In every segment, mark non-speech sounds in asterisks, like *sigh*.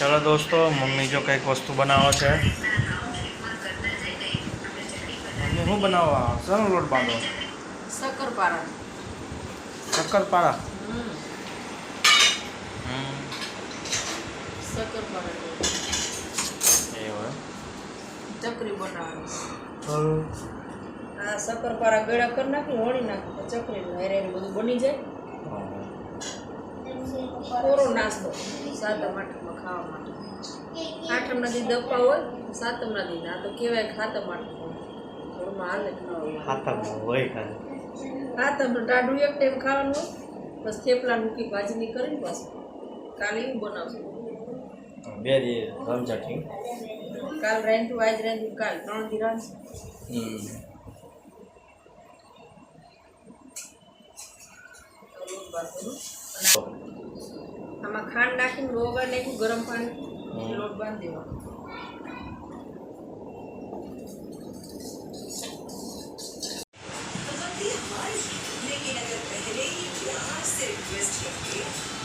ચલો દોસ્તો મમ્મી જો કંઈક વસ્તુ બનાવો છે. મમ્મી શું બનાવવા? શાનો લોટ બાંધો? શક્કરપારા. શક્કરપારા? શક્કરપારા ગળા કરી નાખી વણી નાખી ચકરી હારે હારે બધું બની જાય. કોરો નાસ્તો. સાતમ આઠમમાં ખાવા માટે. આઠમના દી દફા હોય સાતમના દી આ તો કહેવાય ખાતમ આઠમ ઘરમાં હાલે ખાવા ખાતરમાં હોય. ખાતમ ટાઢું એક ટાઈમ ખાવાનું હોય બસ થેપલા મૂકી ભાજીની કરીને બસ. કાલે એવું બનાવશું. બે દી રમઝાટી કાલ આજ રાંધ્યું કાલ ત્રણ દી રાંધશું. આમાં ખાંડ નાખીને રોગા નાખ્યું ગરમ પાણી હમ. લોટ બાંધી દેવાનો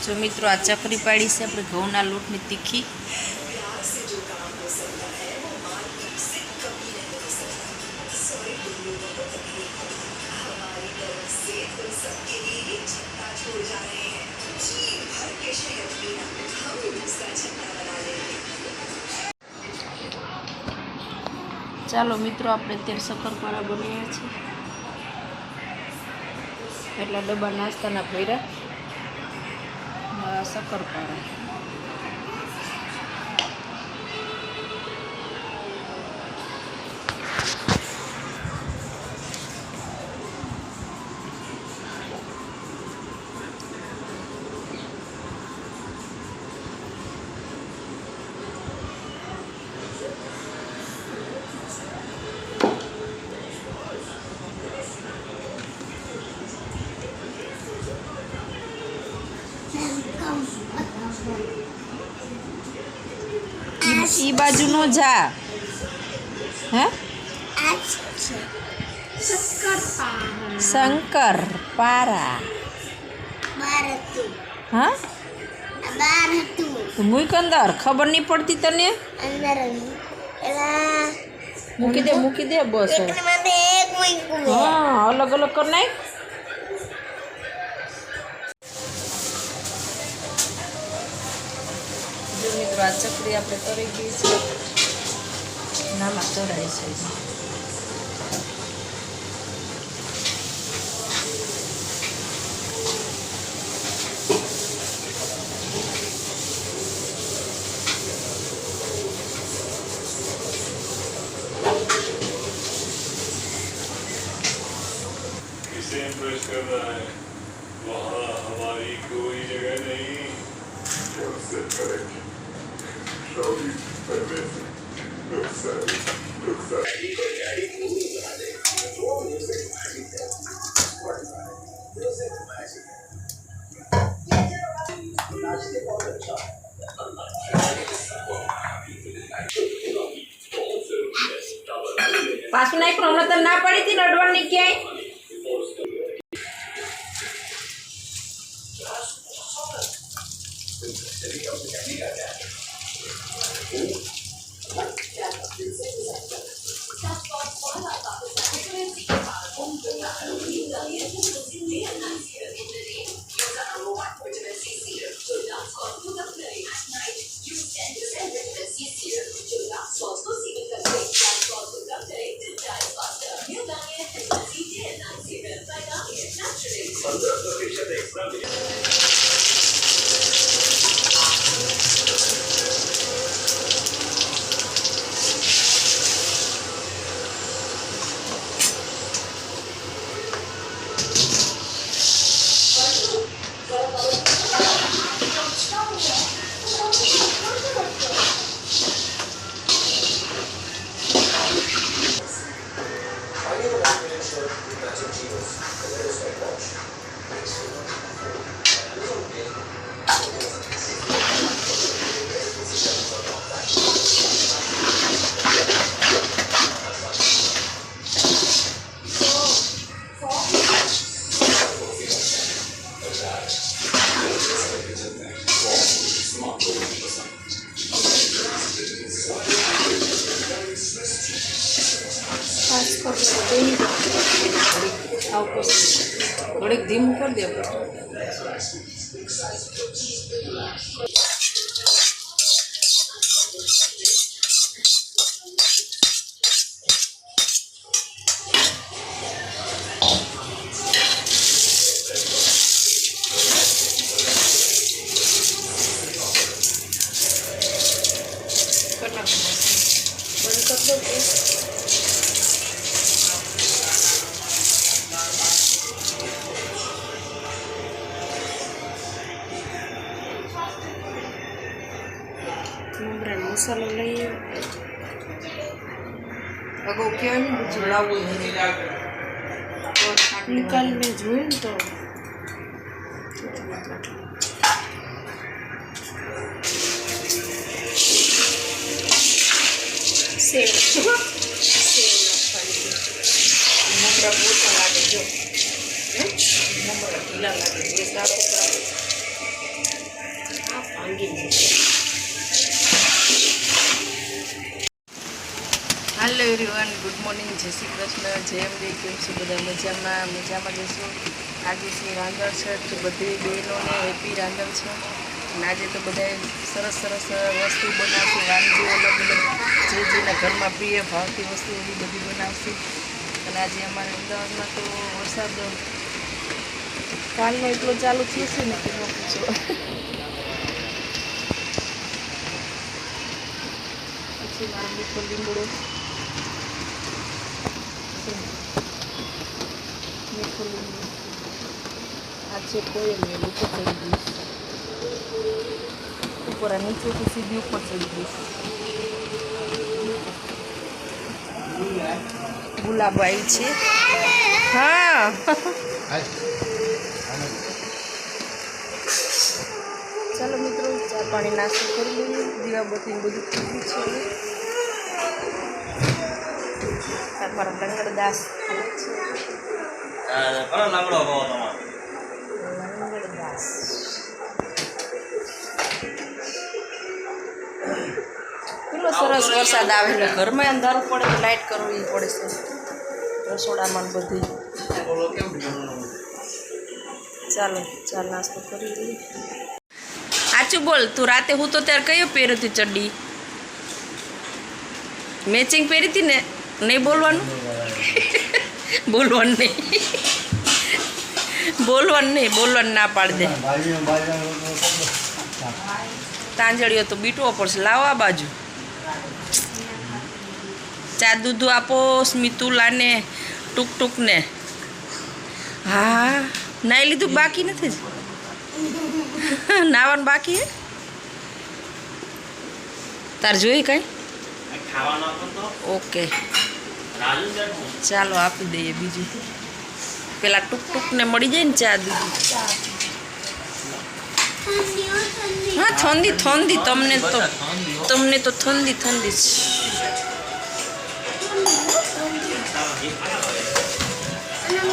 જો મિત્રો આ ચકરી પાડી છે આપણે ઘઉંના લોટની તીખી ચાલો મિત્રો આપણે અત્યારે શક્કરપારા બનાવ્યા છે એટલા ડબ્બા નાસ્તાના ભર્યા. શક્કરપારા. ઈ બાજુ નો જા. હે? શંકર પારા. હા? મૂક અંદર ખબર નહીં પડતી તને? મૂકી દે મૂકી દે બસ હા અલગ અલગ કર નાખ. મિત્રો આ ચકરી આપણે તરી ગઈ છે. નામાં ચડાવી છે. Sabi ko, sabi ka, ને જોઈએ લાવવું નિકાલ મેં જોયું ને તો. સેવ. સેવ મમરા પોતા લાગે જો? મમરા ઢીલા લાગે બે સાફ આ ભાંગી મૂકે જય શ્રી કૃષ્ણ, જય અંબે, કેમ છું બધા મજામાં? મજામાં જશું? આજે શ્રી રાંધણ છે તો બધી બહેનોને હેપી રાંધણ છે. અને આજે તો બધાએ સરસ સરસ વસ્તુ બનાવશે, વાનગીઓ અલગ અલગ. જે જેના ઘરમાં પ્રિય ભાવતી વસ્તુ એવી બધી બનાવશે. અને આજે અમારે અમદાવાદમાં તો વરસાદ કાલનો એટલો ચાલુ થયો છે ને કે ન પૂછો. પછી મારો મીઠો આ છે કોયલ ને ઉપર ચડી ગયું ઉપર આ નીચેથી સીધી ઉપર ચડી ગઈ ગુલાબ આવી છે હા ચાલો મિત્રો ચા પાણી નાસ્તો કરી લઈએ દીવાબત્તી બધું થઈ ગયું છે હવે. આ મારા લંગડ કહો તમારો સરસ વરસાદ આવે એટલે ઘરમાં અંધારું પડે તો લાઇટ કરવી પડે છે રસોડામાં બધી. ચાલો, ચાલ નાસ્તો કરી લઈએ. સાચું બોલ, તું રાતે હું તો ત્યારે કયો પહેર્યો હતી ચડ્ડી? મેચિંગ પહેરી હતી ને? નહીં બોલવાનું? બોલવાનું નહીં. બોલવાનું નહીં બોલવાનું ના પાડી દે તાંજળીઓ તો બીટવો પડશે. લાવો આ બાજુ. ચા દૂધ આપો સ્મિતુલાને ટૂક ટૂકને હા નાઈ લીધું બાકી નથી જ? નાવાનું બાકી હે? તાર જોઈ કાંઈ? ઓકે. ચાલો આપી દઈએ બીજું. પેલા ટૂક ને મળી જાય ને ચા દીધી. હા, ઠંડી ઠંડી. તમને તો તમને તો ઠંડી ઠંડી જ.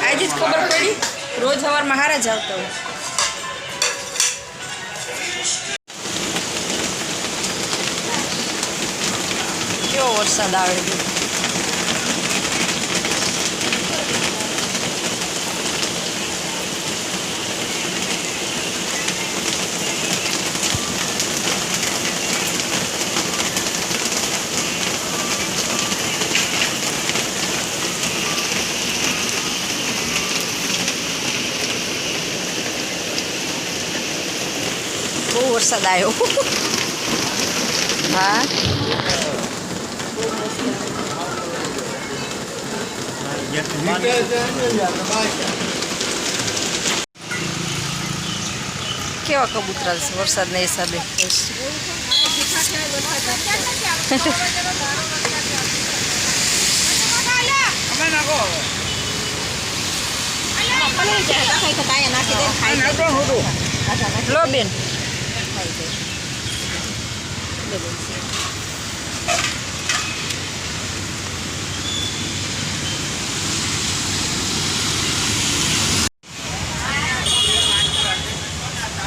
આજે જ ખબર પડી? રોજ સવારમાં હારા જ આવતા હોય. કેવો વરસાદ આવે છે? બહુ વરસાદ આવ્યો હા કેવા કબૂતરા છે વરસાદના હિસાબે લો બેન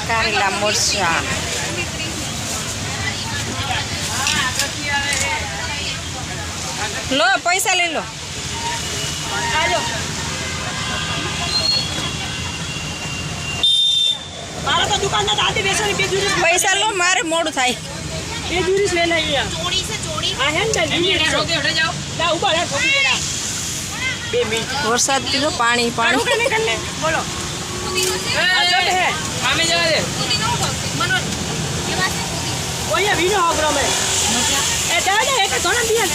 કારેલા મરચા. લો પૈસા લઈ લો. મારે તો બેસવાની પૈસા લો મારે મોડું થાય. બે જુરીસ લઈ લઈએ આ હે ને બેન ના ઊભા રહે થોડી વેળા બે મિનિટ. વરસાદ કીધો પાણી પાડું પાણી કે નહીં કરને? બોલો. આ જો હે. મામે જવા દે. ઓયા વીનો આગળ અમે. એ જવા દે એક દિયા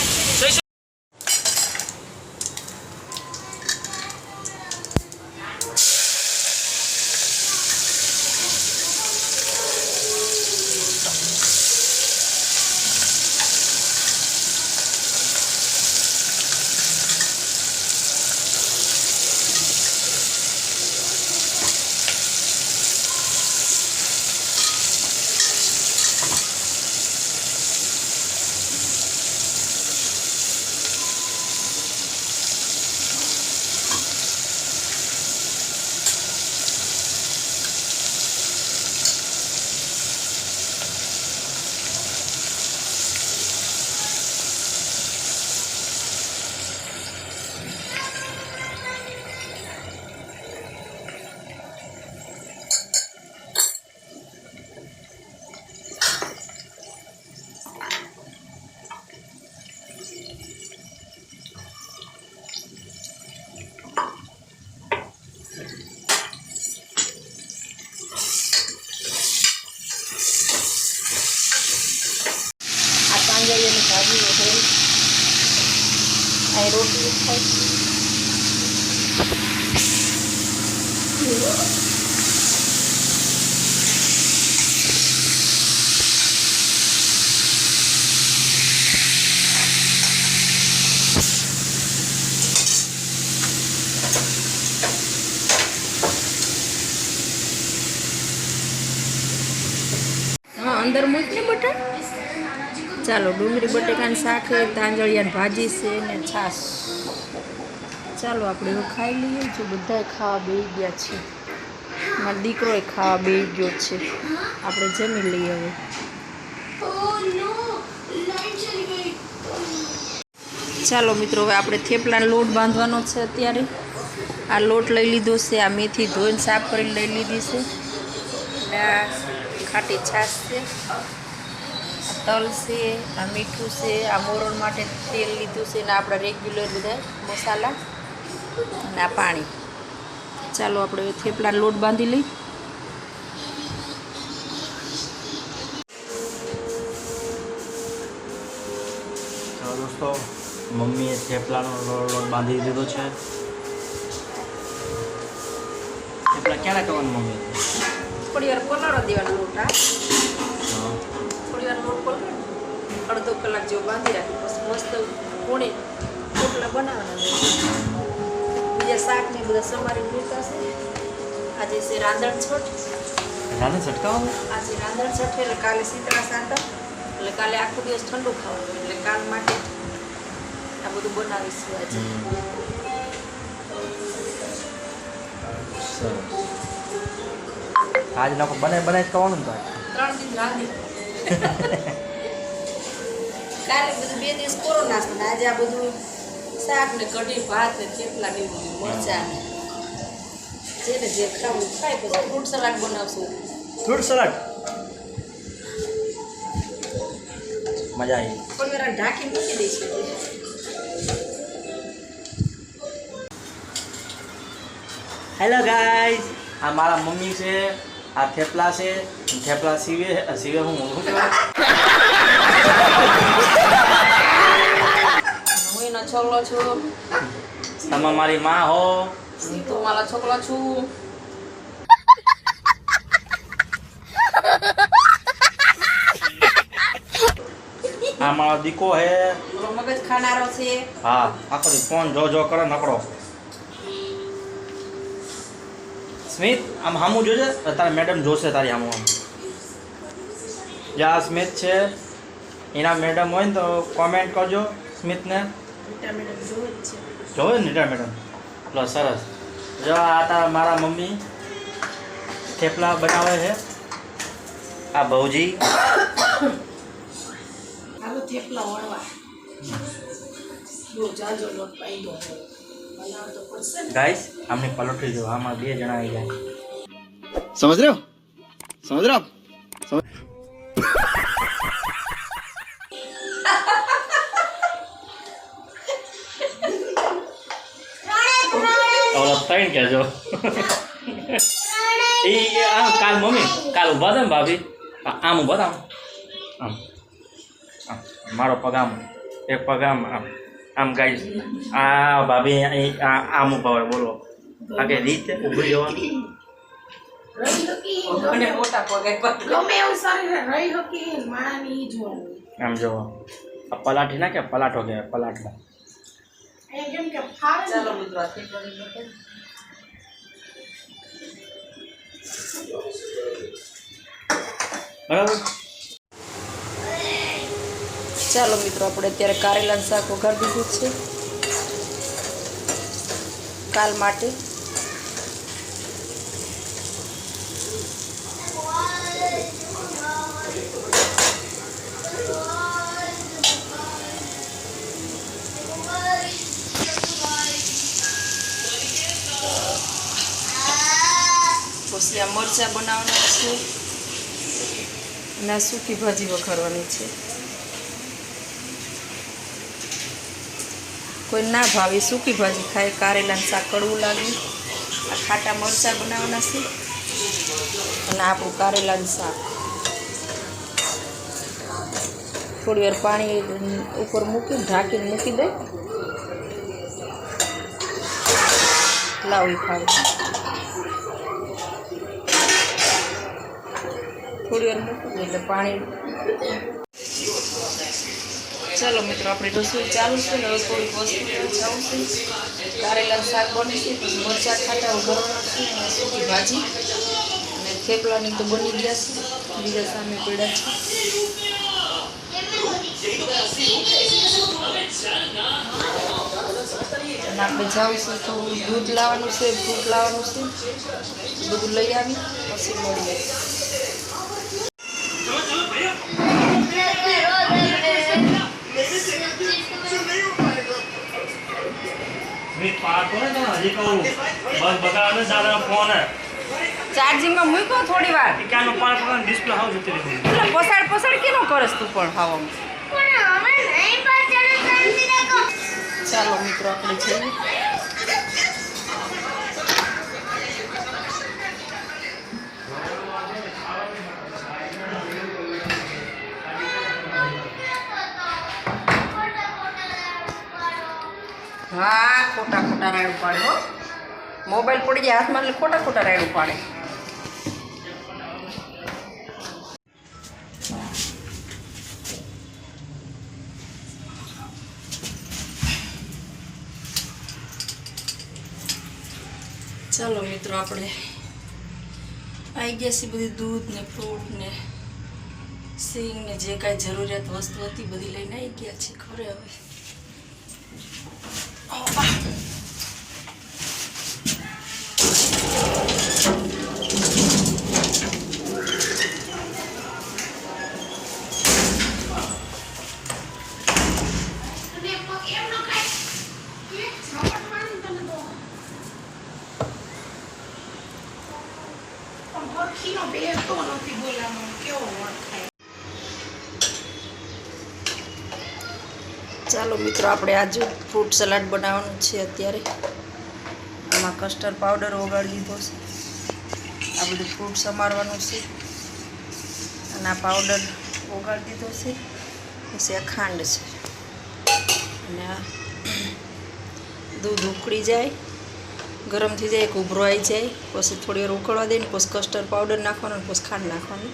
ડુંગળી, બટેકાની શાક છે તાંજળિયાની ભાજી છે ને છાશ. ચાલો આપણે એવું ખાઈ લઈએ. જો બધાએ ખાવા બેસી ગયા છે. મારો દીકરોએ ખાવા બે ગયો છે. આપણે જમી લઈએ હવે. ચાલો મિત્રો, હવે આપણે થેપલાનો લોટ બાંધવાનો છે અત્યારે. આ લોટ લઈ લીધો છે, આ મેથી ધોઈને સાફ કરીને લઈ લીધી છે. આ ખાટી છાશ છે. તલ છે આ મીઠું છે આ મોરણ માટે તેલ લીધું છે ને આપણા રેગ્યુલર બધા મસાલા અને આ પાણી. ચાલો આપણે થેપલા થેપલાનો લોટ બાંધી લઈ. ચાલો દોસ્તો મમ્મીએ થેપલાનો લોટ બાંધી દીધો છે. થેપલા ક્યારે કરવાનું મમ્મી થોડી વાર કોનારો દેવાનો લોટ વાર લોટ પલાળ અડધો કલાક જેવો બાંધી રાખી પછી મસ્ત પોણી રોટલા બનાવવાના બીજા શાક ને બધા સમારી મૂકાશે આજે છે રાંધણ છઠ. રાંધણ છટકાવવાનું આજે રાંધણ છઠ એટલે કાલે શીતળા સાતમ એટલે કાલે આખો દિવસ ઠંડુ ખાવાનું એટલે કાલ માટે આ બધું બનાવીશું આજે. આજ લોકો બને બને જ કરવાનું તો? ત્રણ દિન રાંધી. કાલે બધું બે દિવસ કોરોના ને આજે આ બધું શાક ને કઢી ભાત ને થેપલા ને મરચા જેને જે ખાવું ખાય પછી ફ્રૂટ સલાડ બનાવશું. Fruit salad? મજા આવી. પણ મેરા ઢાંકી મૂકી દઈશું. હેલો ગાઈઝ આ મારા મમ્મી છે. આ થેપલા છે થેપલા સીવે સીવે હું મોઢું હું એનો છોકરો છું. તમે મારી માં હો. તું મારા છોકરો છું. આ મારો દીકો હે. મગજ ખાનારો છે. હા આખો ફોન જો જો કરે નકડો સ્મિત આમ હામું જોજે તારે મેડમ જોશે તારી હામું આમ. જ્યાં સ્મિત છે એના મેડમ હોય ને તો કોમેન્ટ કરજો સ્મિતને. જોવે જ ને રીટા મેડમ? લો સરસ. જો આ તારા મારા મમ્મી થેપલા બનાવે છે. આ ભૌજી થેપલા વળવા. જો જાજો લોટ પાડ્યો ગાઈસ આમની પલોઠી જો આમાં બે જણા આવી જાય समझ रहे हो समझ रहे हो आप ઓલો ત્રણ કહેજો એ આમ કાલ મમ્મી કાલ ઊભા હતા ને ભાભી આ- આમ ઊભા હતા આમ આમ મારો પગ આમ એક પગ આમ આમ આમ ગાઈસ આ ભાભી અહીં આ- આમ ઊભા હોય બોલો. આ કે રીત ઊભી જવાની. આમ જો આ પલાઠી ના કે પલાઠો કે પલાઠો. બરાબર? ચાલો મિત્રો, આપણે અત્યારે કારેલાનું શાક વઘારી દીધું છે. કાલ માટે. પછી આ મરચાં બનાવવાના છે. અને આ સૂકી ભાજી વઘારવાની છે. કોઈ ના ભાવે સૂકી ભાજી ખાય, કારેલાનું શાક કડવું લાગે. આ ખાટા મરચાં બનાવવાના છે. અને આપણું કારેલાનું શાક. થોડી વાર પાણી ઉપર મૂકી ઢાંકીને મૂકી દે. લાવી ખાવ. થોડી વાર મૂકી દે એટલે પાણી ચાલો મિત્રો, આપણે રસોઈ ચાલુ છે ને થોડીક વસ્તુ જાઉં છે. કારેલાનું શાક બને છે, પછી મરચાં ખાટા વઘારવાના છે અને સૂકી ભાજી. અને થેપલાની તો બની ગયા છે, બીજા સામે પડ્યા છે. આપણે જાઉં છું તો દૂધ લાવવાનું છે, ફ્રૂટ લાવવાનું છે. દૂધ લઈ આવી, પછી મળીએ. હજી કહું બસ બગાડે દાદા ફોન ચાર્જિંગમાં મૂક્યો થોડી વાર. ક્યાંનો પાણી પકડ ડિસ્પ્લે હાવ જતી રહી એટલે પસાડ પસાડ કેનો કરસ તું પણ હવામાં ચાલો મિત્રો આપણે જઈએ હા ખોટા ખોટા રાયડું પાડે હો. મોબાઈલ પડી જાય હાથમાં એટલે ખોટા ખોટા રાયડું પાડે. ચાલો મિત્રો, આપણે આવી ગયા છીએ બધી દૂધ ને ફ્રૂટ ને સિંગ ને જે કાંઈ જરૂરિયાત વસ્તુ હતી બધી લઈને આવી ગયા છીએ ઘરે હવે અને પગ એમ ન ખાય એક ઝાપટ મારીને તને તો પણ હરખીનો બેસતો નથી બોલામાં કેવો વળ ખાય ચાલો મિત્રો આપણે આજે ફ્રૂટ સલાડ બનાવવાનું છે અત્યારે. આમાં કસ્ટર્ડ પાવડર ઓગાળી દીધો છે. આ બધું ફ્રૂટ સમારવાનું છે. અને આ પાવડર ઓગાળી દીધો છે. પછી આ ખાંડ છે. અને આ દૂધ ઉકળી જાય. ગરમ થઈ જાય, એક ઉભરો આવી જાય. પછી થોડી વાર ઉકળવા દઈને પછી કસ્ટર્ડ પાવડર નાખવાનો પછી ખાંડ નાખવાની.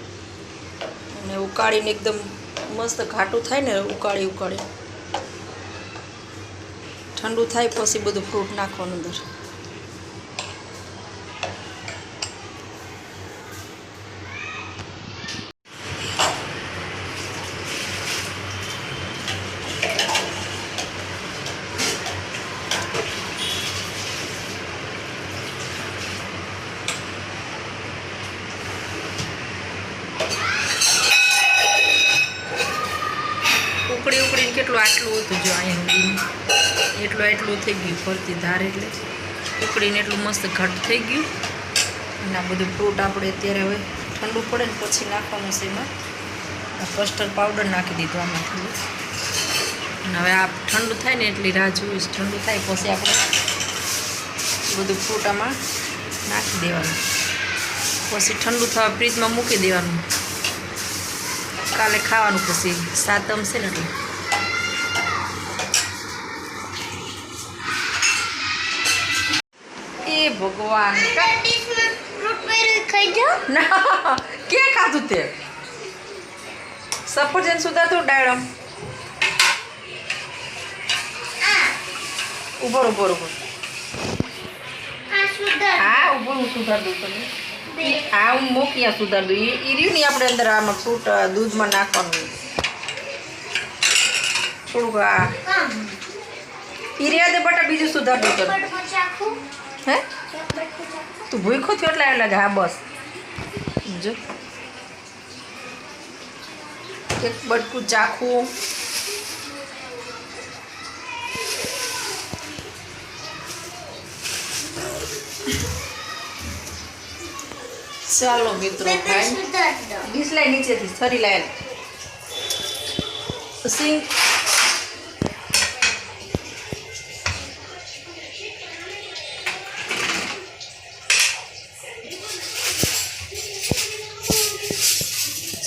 અને ઉકાળીને એકદમ મસ્ત ઘાટું થાય ને, ઉકાળી ઉકાળી. ઠંડુ થાય પછી બધું ફ્રૂટ નાખવાનું અંદર ઉકળી ઉકળી ઉકળીને કેટલું આટલું હતું જો અહીંયા સુધીનું એટલું ફરતી ધાર એટલે ઉકળીને એટલું મસ્ત ઘટ થઈ ગયું. અને આ બધું ફ્રૂટ આપણે અત્યારે હવે ઠંડુ પડે ને પછી નાખવાનું છે એમાં. આ કસ્ટર્ડ પાવડર નાખી દીધો આમાં થોડું અને હવે આ ઠંડુ થાય ને એટલી રાહ જોઈશ ઠંડુ થાય પછી આપણે બધું ફ્રૂટ આમાં નાખી દેવાનું. પછી ઠંડુ થવા ફ્રીજમાં મૂકી દેવાનું. કાલે ખાવાનું પછી સાતમ છે ને એટલે. ભગવાન. ના કે ખાધું તે? સફરજન સુધાતું ડાયડમ ઊભો આ સુધર હા ઊભો હું સુધાર દઉં તમને બે આ હું મોકિયા સુધાર દઉં એ રહ્યું ને આપણે અંદર આમાં ફ્રૂટ દૂધમાં નાખવાનું. થોડુંક આ. કામ. દે બટા બીજું સુધાર દઉં તને હે? તું ભૂખો થયો એટલે એમ લાગે હા બસ. જો. એક બટકું ચાખું. ચાલો મિત્રો બે બે ભાઈ સુધર દો. ડીશ લાઈ નીચેથી થરી લાય સિંગ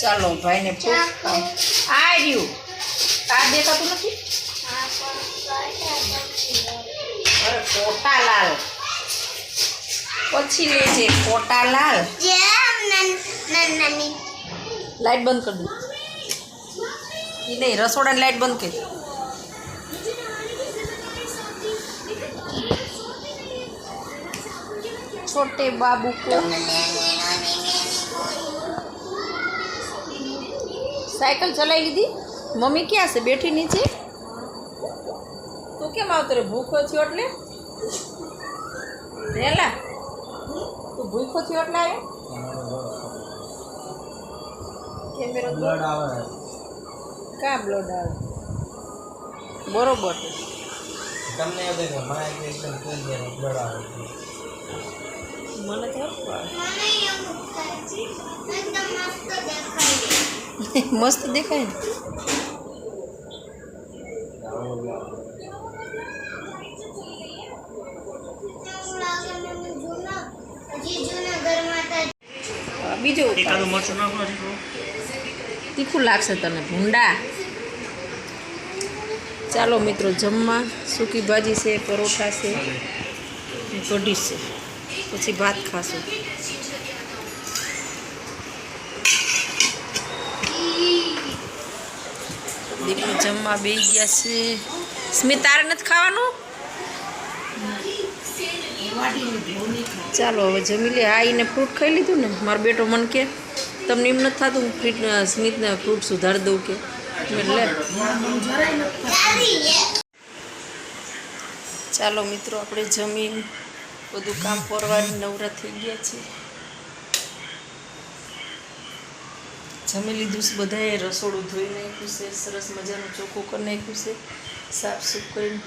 ચાલો, ભાઈને પૂછ. આ રહ્યું. આ દેખાતું નથી? અરે કોટાલાલ પછી લેજે કોટાલાલ લાઈટ બંધ કરી દઉં નહીં, રસોડાની લાઈટ બંધ કરી છોટે બાબુ કો સાયકલ ચલાવી લીધી મમ્મી ક્યાં છે? બેઠી નીચે? તું કેમ આવતો રે ભૂખો થયો એટલે? રેલા. તું ભૂખો થયો એટલે આવ્યો? કેમેરો બ્લડ આવે. કા બ્લડ આવે. બરોબર. તમને એવું થાય કે મારા એકદમ કોઈ બ્લડ આવે. છે મને તો *laughs* મસ્ત દેખાય ને? બીજો તીખું લાગશે તને ભૂંડા. ચાલો મિત્રો જમવા. સૂકી ભાજી છે પરોઠા છે કઢી છે. પછી ભાત ખાશું. દીકરી જમવા બે ગયા છે. સ્મિત, તારે નથી ખાવાનું? ચાલો, હવે જમી લે. આ એને ફ્રૂટ ખાઈ લીધું ને? મારો બેટો મન કે, તમને એમ નથી થતું હું ફ્રીટ સ્મિતને ફ્રૂટ સુધારી દઉં કે? એટલે ચાલો મિત્રો, આપણે જમીન બધું કામ પરવાની નવરા થઈ ગયા છે. જમી લીધું છે બધાએ, રસોડું ધોઈ નાખ્યું છે, સરસ મજાનું ચોખ્ખું કરી નાખ્યું છે. સાફ સૂફ કરીને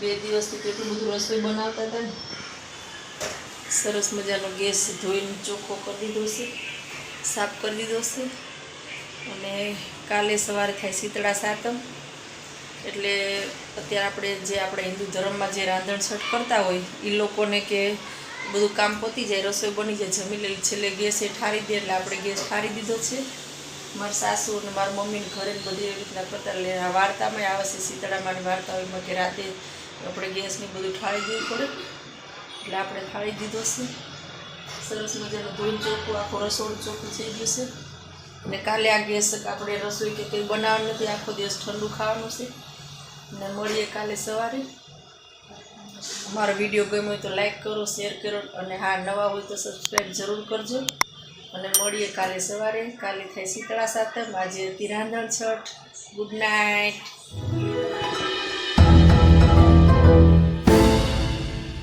બે દિવસથી કેટલું બધું રસોઈ બનાવતા હતા ને. સરસ મજાનો ગેસ ધોઈને ચોખ્ખો કરી દીધો છે. સાફ કરી દીધો છે. અને કાલે સવારે થાય શીતળા સાતમ. એટલે અત્યારે આપણે જે આપણે હિન્દુ ધર્મમાં જે રાંધણછટ કરતા હોય એ લોકોને કે બધું કામ પતી જાય, રસોઈ બની જાય, જમી લે, છેલ્લે ગેસ એ ઠારી દે એટલે આપણે ગેસ ઠારી દીધો છે. મારા સાસુ અને મારા મમ્મીને ઘરે બધી એવી રીતના કરતા એટલે આ વાર્તામાં આવે છે શીતળામાની વાર્તા હોય કે રાતે આપણે ગેસને બધું ઠાળી દેવું પડે. એટલે આપણે ઠાળી દીધો છે. સરસ મજાનું ધોઈ ચોખ્ખું, આખું રસોડું ચોખ્ખું થઈ ગયું છે. અને કાલે આ ગેસ આપણે રસોઈ કે કંઈ બનાવવાનું નથી, આખો દિવસ ઠંડુ ખાવાનું છે. અને મળીએ કાલે સવારે. અમારો વીડિયો ગમ્યો હોય તો લાઈક કરો શેર કરો અને હા, નવા હોય તો સબસ્ક્રાઈબ જરૂર કરજો. અને મળીએ કાલે સવારે. કાલે થાય શીતળા સાતમ. આજે હતી છઠ. Good night